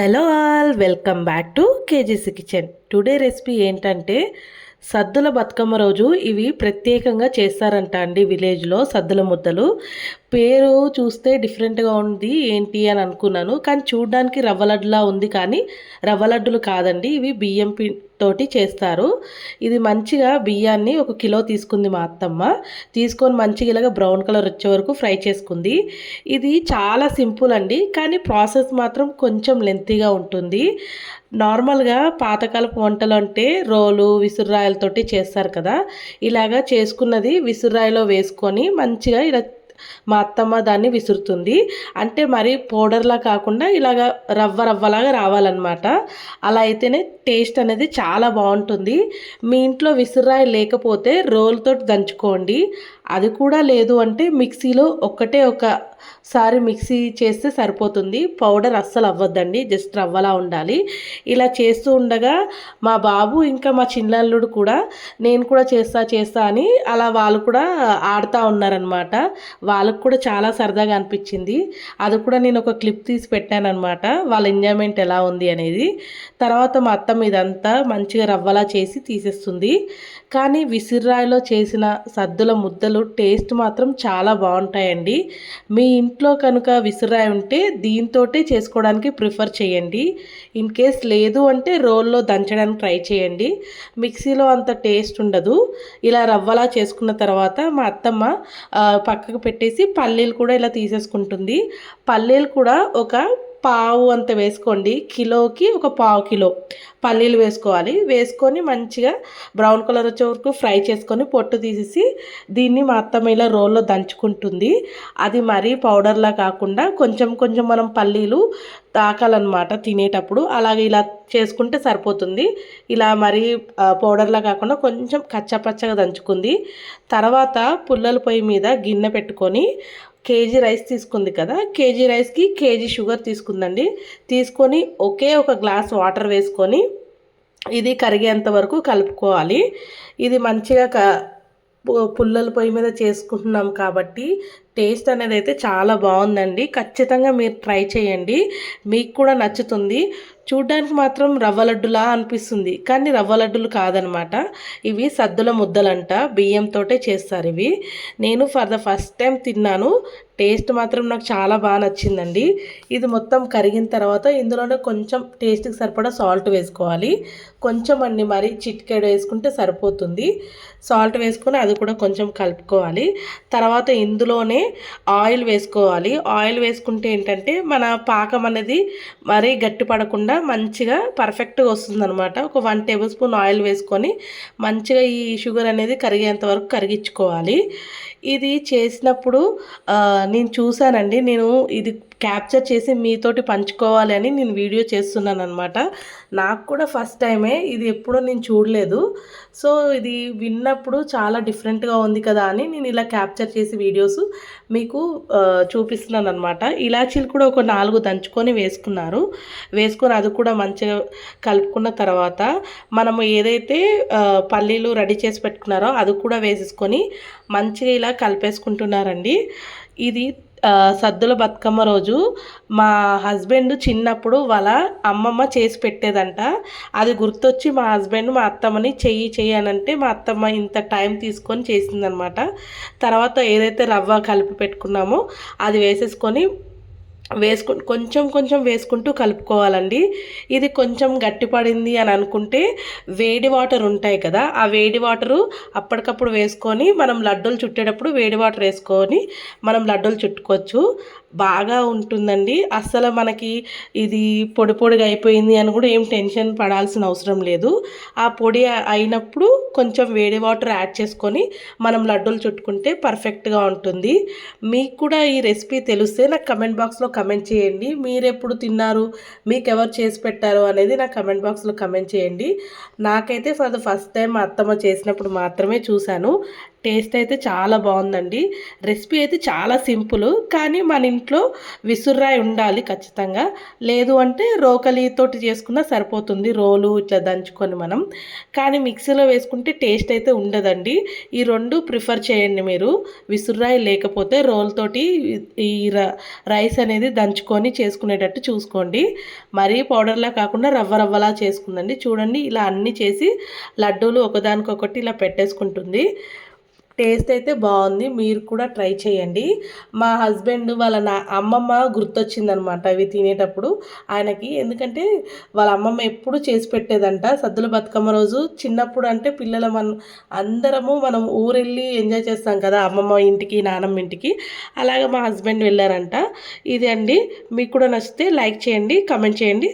Hello all welcome back to KGC kitchen. Today recipe ఏంటంటే సద్దుల బతుకమ్మ రోజు ఇవి ప్రత్యేకంగా చేస్తారంట అండి విలేజ్లో సద్దుల ముద్దలు. పేరు చూస్తే డిఫరెంట్గా ఉంది ఏంటి అని అనుకున్నాను కానీ చూడడానికి రవ్వ లడ్డులా ఉంది కానీ రవ్వ లడ్డులు కాదండి ఇవి బియ్యం పిండి తోటి చేస్తారు. ఇది మంచిగా బియ్యాన్ని ఒక కిలో తీసుకుంది మా అత్తమ్మ. తీసుకొని మంచిగా ఇలాగ బ్రౌన్ కలర్ వచ్చే వరకు ఫ్రై చేసుకుంది. ఇది చాలా సింపుల్ అండి. కానీ ప్రాసెస్ మాత్రం కొంచెం లెంతీగా ఉంటుంది. నార్మల్గా పాతకాలపు వంటలు అంటే రోలు విసురాయలతోటి చేస్తారు కదా. ఇలాగా చేసుకున్నది విసురాయిలో వేసుకొని మంచిగా ఇలా మా అత్తమ్మ దాన్ని విసురుతుంది. అంటే మరి పౌడర్లా కాకుండా ఇలాగ రవ్వ రవ్వలాగా రావాలన్నమాట. అలా అయితేనే టేస్ట్ అనేది చాలా బాగుంటుంది. మీ ఇంట్లో విసురాయి లేకపోతే రోల్తో దంచుకోండి. అది కూడా లేదు అంటే మిక్సీలో ఒక్కటే ఒకసారి మిక్సీ చేస్తే సరిపోతుంది. పౌడర్ అస్సలు అవ్వద్దండి జస్ట్ రవ్వలా ఉండాలి. ఇలా చేస్తూ ఉండగా మా బాబు ఇంకా మా చిన్నల్లుడు కూడా నేను కూడా చేస్తా చేస్తా అని అలా వాళ్ళు కూడా ఆడుతూ ఉన్నారనమాట వాళ్ళకు కూడా చాలా సరదాగా అనిపించింది. అది కూడా నేను ఒక క్లిప్ తీసి పెట్టానమాట వాళ్ళ ఎంజాయ్మెంట్ ఎలా ఉంది అనేది. తర్వాత మా అత్తమ్మ ఇదంతా మంచిగా రవ్వలా చేసి తీసేస్తుంది. కానీ విసిర్రాయిలో చేసిన సద్దుల ముద్దలు టేస్ట్ మాత్రం చాలా బాగుంటాయండి. మీ ఇంట్లో కనుక విసిరాయి ఉంటే దీంతో చేసుకోవడానికి ప్రిఫర్ చేయండి. ఇన్ కేస్ లేదు అంటే రోల్లో దంచడానికి ట్రై చేయండి. మిక్సీలో అంత టేస్ట్ ఉండదు. ఇలా రవ్వలా చేసుకున్న తర్వాత మా అత్తమ్మ పక్కకు పెట్టేసి పల్లీలు కూడా ఇలా తీసేసుకుంటుంది. పల్లీలు కూడా ఒక పావు అంత వేసుకోండి. కిలోకి ఒక పావు కిలో. పల్లీలు వేసుకోవాలి. వేసుకొని మంచిగా బ్రౌన్ కలర్ వచ్చే వరకు ఫ్రై చేసుకొని పొట్టు తీసేసి దీన్ని మా అత్తమ్మ ఇలా రోల్లో దంచుకుంటుంది. అది మరీ పౌడర్లా కాకుండా కొంచెం కొంచెం మనం పల్లీలు తాకాలన్నమాట తినేటప్పుడు. అలాగే ఇలా చేసుకుంటే సరిపోతుంది. ఇలా మరీ పౌడర్లా కాకుండా కొంచెం కచ్చపచ్చగా దంచుకుంది. తర్వాత పుల్లల పొయ్యి మీద గిన్నె పెట్టుకొని కేజీ రైస్ తీసుకుంది కదా కేజీ రైస్కి కేజీ షుగర్ తీసుకుందండి. తీసుకొని ఒకే ఒక గ్లాస్ వాటర్ వేసుకొని ఇది కరిగేంత వరకు కలుపుకోవాలి. ఇది మంచిగా క పుల్లల పొయ్యి మీద చేసుకుంటున్నాం కాబట్టి టేస్ట్ అనేది అయితే చాలా బాగుందండి. ఖచ్చితంగా మీరు ట్రై చేయండి. మీకు కూడా నచ్చుతుంది. చూడ్డానికి మాత్రం రవ్వ లడ్డులా అనిపిస్తుంది. కానీ రవ్వ లడ్డులు కాదనమాట. ఇవి సద్దుల ముద్దలంట. బియ్యంతోటే చేస్తారు ఇవి. నేను ఫర్ ద ఫస్ట్ టైం తిన్నాను. టేస్ట్ మాత్రం నాకు చాలా బాగా నచ్చిందండి. ఇది మొత్తం కరిగిన తర్వాత ఇందులోనే కొంచెం టేస్ట్కి సరిపడా సాల్ట్ వేసుకోవాలి. కొంచెం అన్ని మరి చిట్కేడు వేసుకుంటే సరిపోతుంది. సాల్ట్ వేసుకొని అది కూడా కొంచెం కలుపుకోవాలి. తర్వాత ఇందులోనే ఆయిల్ వేసుకోవాలి. ఆయిల్ వేసుకుంటే ఏంటంటే మన పాకం అనేది మరీ గట్టి పడకుండా మంచిగా పర్ఫెక్ట్గా వస్తుందనమాట ఒక వన్ టేబుల్ స్పూన్ ఆయిల్ వేసుకొని మంచిగా ఈ షుగర్ అనేది కరిగేంత వరకు కరిగించుకోవాలి. ఇది చేసినప్పుడు నేను చూసానండి నేను ఇది క్యాప్చర్ చేసి మీతోటి పంచుకోవాలి అని నేను వీడియో చేస్తున్నాను అనమాట నాకు కూడా ఫస్ట్ టైమే ఇది ఎప్పుడో నేను చూడలేదు. సో ఇది విన్నప్పుడు చాలా డిఫరెంట్గా ఉంది కదా అని నేను ఇలా క్యాప్చర్ చేసి వీడియోస్ మీకు చూపిస్తున్నాను అనమాట ఇలాచీలు కూడా ఒక నాలుగు దంచుకొని వేసుకున్నారు. వేసుకొని అది కూడా మంచిగా కలుపుకున్న తర్వాత మనము ఏదైతే పల్లీలు రెడీ చేసి పెట్టుకున్నారో అది కూడా వేసేసుకొని మంచిగా ఇలా కలిపేసుకుంటున్నారండి. ఇది సద్దుల బతుకమ్మ రోజు మా హస్బెండ్ చిన్నప్పుడు వాళ్ళ అమ్మమ్మ చేసి పెట్టేదంట. అది గుర్తొచ్చి మా హస్బెండ్ మా అత్తమ్మని చెయ్యి చెయ్యి అని అంటే మా అత్తమ్మ ఇంత టైం తీసుకొని చేసిందనమాట. తర్వాత ఏదైతే రవ్వ కలిపి పెట్టుకున్నామో అది వేసేసుకొని వేసుకు కొంచెం కొంచెం వేసుకుంటూ కలుపుకోవాలండి. ఇది కొంచెం గట్టిపడింది అని అనుకుంటే వేడి వాటర్ ఉంటాయి కదా ఆ వేడి వాటరు అప్పటికప్పుడు వేసుకొని మనం లడ్డూలు చుట్టేటప్పుడు వేడి వాటర్ వేసుకొని మనం లడ్డూలు చుట్టుకోవచ్చు. బాగా ఉంటుందండి. అస్సలు మనకి ఇది పొడి పొడిగా అయిపోయింది అని కూడా ఏం టెన్షన్ పడాల్సిన అవసరం లేదు. ఆ పొడి అయినప్పుడు కొంచెం వేడి వాటర్ యాడ్ చేసుకొని మనం లడ్డూలు చుట్టుకుంటే పర్ఫెక్ట్గా ఉంటుంది. మీకు కూడా ఈ రెసిపీ తెలిస్తే నాకు కమెంట్ బాక్స్లో కమెంట్ చేయండి. మీరు ఎప్పుడు తిన్నారు మీకు ఎవరు చేసి పెట్టారు అనేది నాకు కమెంట్ బాక్స్లో కమెంట్ చేయండి. నాకైతే ఫర్ ద ఫస్ట్ టైం మా అత్తమ్మ చేసినప్పుడు మాత్రమే చూశాను. టేస్ట్ అయితే చాలా బాగుందండి. రెసిపీ అయితే చాలా సింపుల్ కానీ మన ఇంట్లో విసుర్రాయి ఉండాలి ఖచ్చితంగా. లేదు అంటే రోకలితోటి చేసుకున్నా సరిపోతుంది రోలు ఇట్లా దంచుకొని మనం. కానీ మిక్సీలో వేసుకుంటే టేస్ట్ అయితే ఉండదండి. ఈ రెండు ప్రిఫర్ చేయండి మీరు. విసుర్రాయి లేకపోతే రోల్తోటి ఈ రైస్ అనేది దంచుకొని చేసుకునేటట్టు చూసుకోండి. మరీ పౌడర్లా కాకుండా రవ్వ రవ్వలా చేసుకుందండి. చూడండి ఇలా అన్నీ చేసి లడ్డూలు ఒకదానికొకటి ఇలా పెట్టేసుకుంటుంది. టేస్ట్ అయితే బాగుంది. మీరు కూడా ట్రై చేయండి. మా హస్బెండ్ వాళ్ళ నా అమ్మమ్మ గుర్తొచ్చిందనమాట అవి తినేటప్పుడు ఆయనకి. ఎందుకంటే వాళ్ళ అమ్మమ్మ ఎప్పుడు చేసి పెట్టేదంట. సద్దుల బతుకమ్మ రోజు చిన్నప్పుడు అంటే పిల్లల మన అందరము మనం ఊరెళ్ళి ఎంజాయ్ చేస్తాం కదా అమ్మమ్మ ఇంటికి నానమ్మ ఇంటికి. అలాగే మా హస్బెండ్ వెళ్ళారంట. ఇది అండి మీకు కూడా నచ్చితే లైక్ చేయండి కమెంట్ చేయండి.